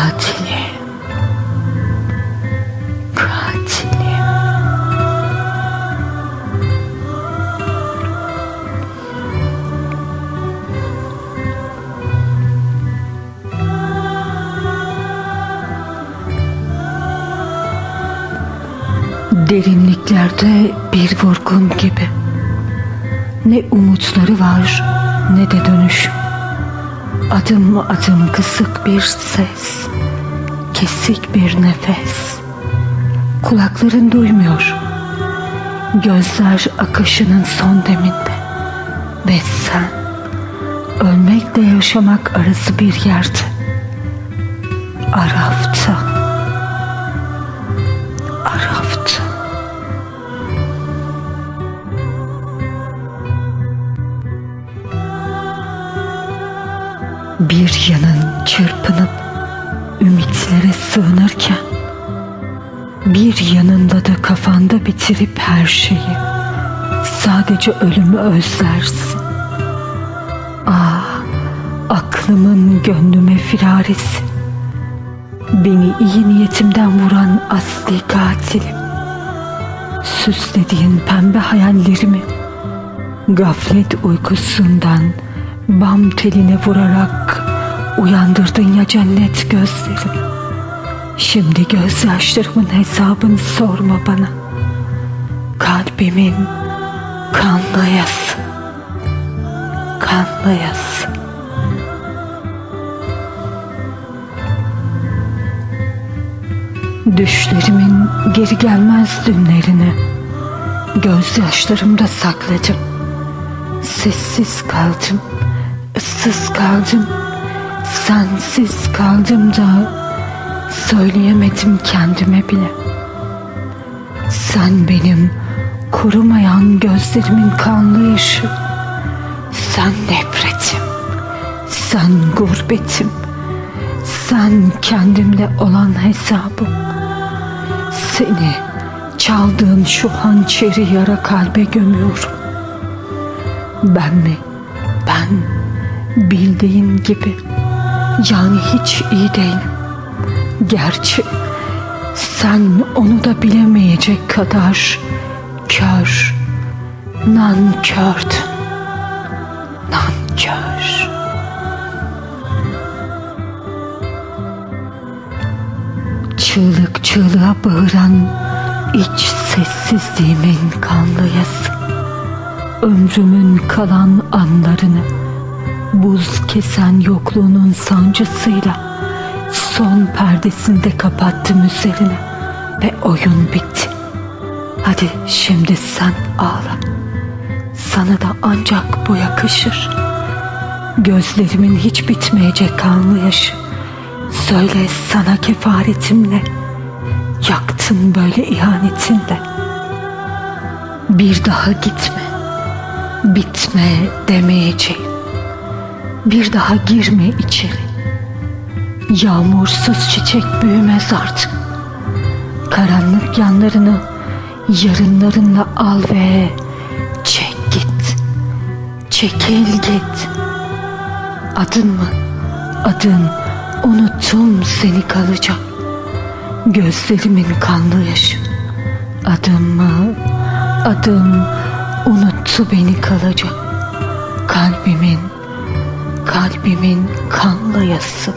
Katili. Katili. Derinliklerde bir vurgun gibi. Ne umutları var ne de dönüşüm. Adım adım kısık bir ses, kesik bir nefes. Kulakların duymuyor. Gözler akışının son deminde. Ve sen ölmekle yaşamak arası bir yerde. Arafta. Bir yanın çırpınıp ümitlere sığınırken bir yanında da kafanda bitirip her şeyi sadece ölümü özlersin. Ah, aklımın gönlüme firaresi. Beni iyi niyetimden vuran asli katilim. Süslediğin pembe hayallerimi gaflet uykusundan bam teline vurarak uyandırdın ya cennet gözlerim. Şimdi gözyaşlarımın hesabını sorma bana. Kalbimin kanlı yası. Kanlı yası. Düşlerimin geri gelmez dünlerini gözyaşlarımda sakladım. Sessiz kaldım, ıssız kaldım, sensiz kaldım da söyleyemedim kendime bile. Sen benim kurumayan gözlerimin kanlı yaşı, sen nefretim, sen gurbetim, sen kendimle olan hesabım. Seni çaldığın şu hançeri yara kalbe gömüyorum. Ben mi? Ben bildiğin gibi yani hiç iyi değilim. Gerçi sen onu da bilemeyecek kadar kör, nankördün. Nankör. Çığlık çığlığa bağıran iç sessizliğimin kanlı yası. Ömrümün kalan anlarını buz kesen yokluğunun sancısıyla son perdesinde kapattım üzerine ve oyun bitti. Hadi şimdi sen ağla. Sana da ancak bu yakışır. Gözlerimin hiç bitmeyecek kanlı yaşı. Söyle sana kefaretim ne? Yaktın böyle ihanetinle. Bir daha gitme. Bitme demeyeceğim. Bir daha girme içeri. Yağmursuz çiçek büyümez artık. Karanlık yanlarını yarınlarınla al ve çek git. Çekil git. Adın mı? Adın unuttum seni kalacak. Gözlerimin kanlı yaşı. Adım mı? Adım unuttu beni kalacak. Kalbimin, kalbimin kanlı yası.